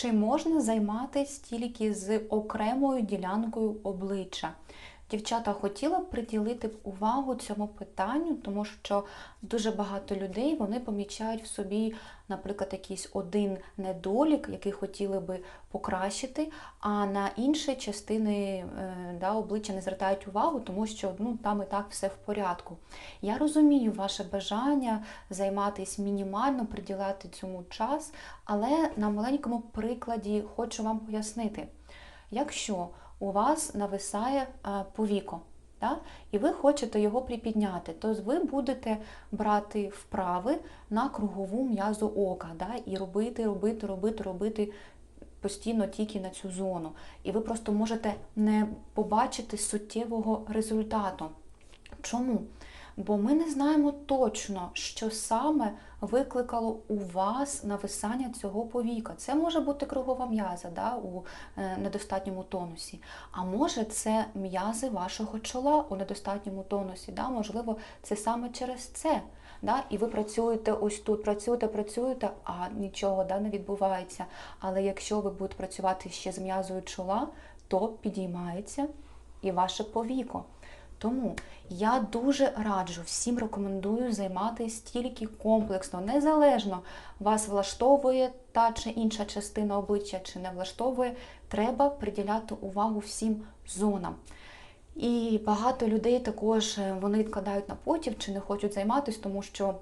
Чи можна займатися тільки з окремою ділянкою обличчя? Дівчата хотіла б приділити увагу цьому питанню, тому що дуже багато людей вони помічають в собі, наприклад, якийсь один недолік, який хотіли би покращити, а на інші частини е, да, обличчя не звертають увагу, тому що ну, там і так все в порядку. Я розумію ваше бажання займатися мінімально, приділяти цьому час, але на маленькому прикладі хочу вам пояснити. Якщо у вас нависає е, повіко, да, і ви хочете його припідняти, то ви будете брати вправи на кругову м'язу ока да, і робити, робити, робити, робити постійно тільки на цю зону. І ви просто можете не побачити суттєвого результату. Чому? Бо ми не знаємо точно, що саме викликало у вас нависання цього повіка. Це може бути кругова м'яза да, у е, недостатньому тонусі. А може це м'язи вашого чола у недостатньому тонусі. Да? Можливо, це саме через це. Да? І ви працюєте ось тут, працюєте, працюєте, а нічого да, не відбувається. Але якщо ви будете працювати ще з м'язою чола, то підіймається і ваше повіко. Тому я дуже раджу, всім рекомендую займатися тільки комплексно, незалежно вас влаштовує та чи інша частина обличчя, чи не влаштовує, треба приділяти увагу всім зонам. І багато людей також е, вони відкладають на потім чи не хочуть займатися, тому що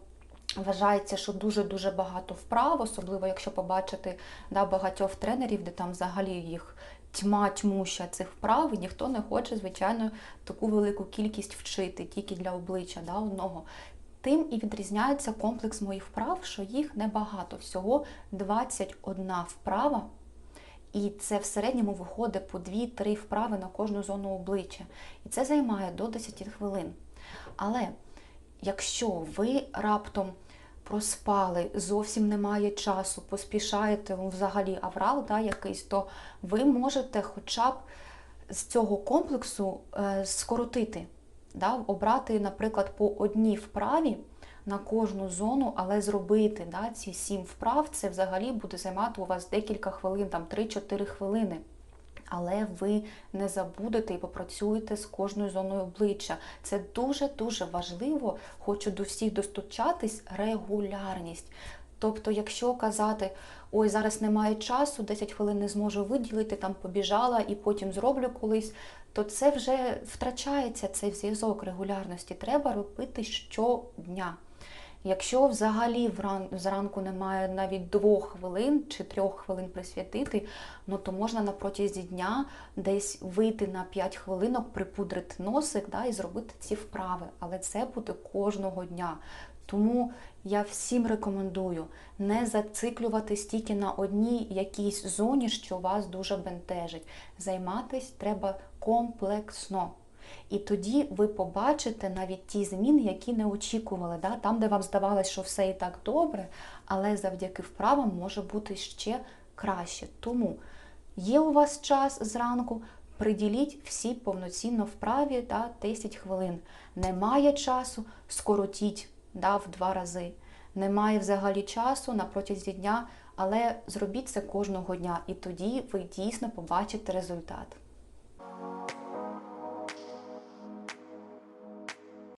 вважається, що дуже-дуже багато вправ, особливо якщо побачити да, багатьох тренерів, де там взагалі їх тьма тьмуща цих вправ, і ніхто не хоче, звичайно, таку велику кількість вчити тільки для обличчя да, одного. Тим і відрізняється комплекс моїх вправ, що їх небагато. Всього 21 вправа. І це в середньому виходить по 2-3 вправи на кожну зону обличчя. І це займає до 10 хвилин. Але якщо ви раптом проспали, зовсім немає часу, поспішаєте взагалі аврал да, якийсь, то ви можете хоча б з цього комплексу е, скоротити, да, обрати, наприклад, по одній вправі на кожну зону, але зробити да, ці сім вправ, це взагалі буде займати у вас декілька хвилин, там 3-4 хвилини. Але ви не забудете і попрацюєте з кожною зоною обличчя. Це дуже-дуже важливо, хочу до всіх достучатись, регулярність. Тобто, якщо казати, ой, зараз немає часу, 10 хвилин не зможу виділити, там побіжала і потім зроблю колись, то це вже втрачається цей зв'язок регулярності. Треба робити щодня. Якщо взагалі зранку немає навіть двох хвилин чи трьох хвилин присвятити, ну то можна на протязі дня десь вийти на 5 хвилинок, припудрити носик да, і зробити ці вправи. Але це буде кожного дня. Тому я всім рекомендую не зациклюватись тільки на одній якійсь зоні, що вас дуже бентежить. Займатись треба комплексно. І тоді ви побачите навіть ті зміни, які не очікували. Да? Там, де вам здавалося, що все і так добре, але завдяки вправам може бути ще краще. Тому є у вас час зранку, приділіть всі повноцінно вправі да, 10 хвилин. Немає часу, скоротіть да, в два рази. Немає взагалі часу на протязі дня, але зробіть це кожного дня, і тоді ви дійсно побачите результат.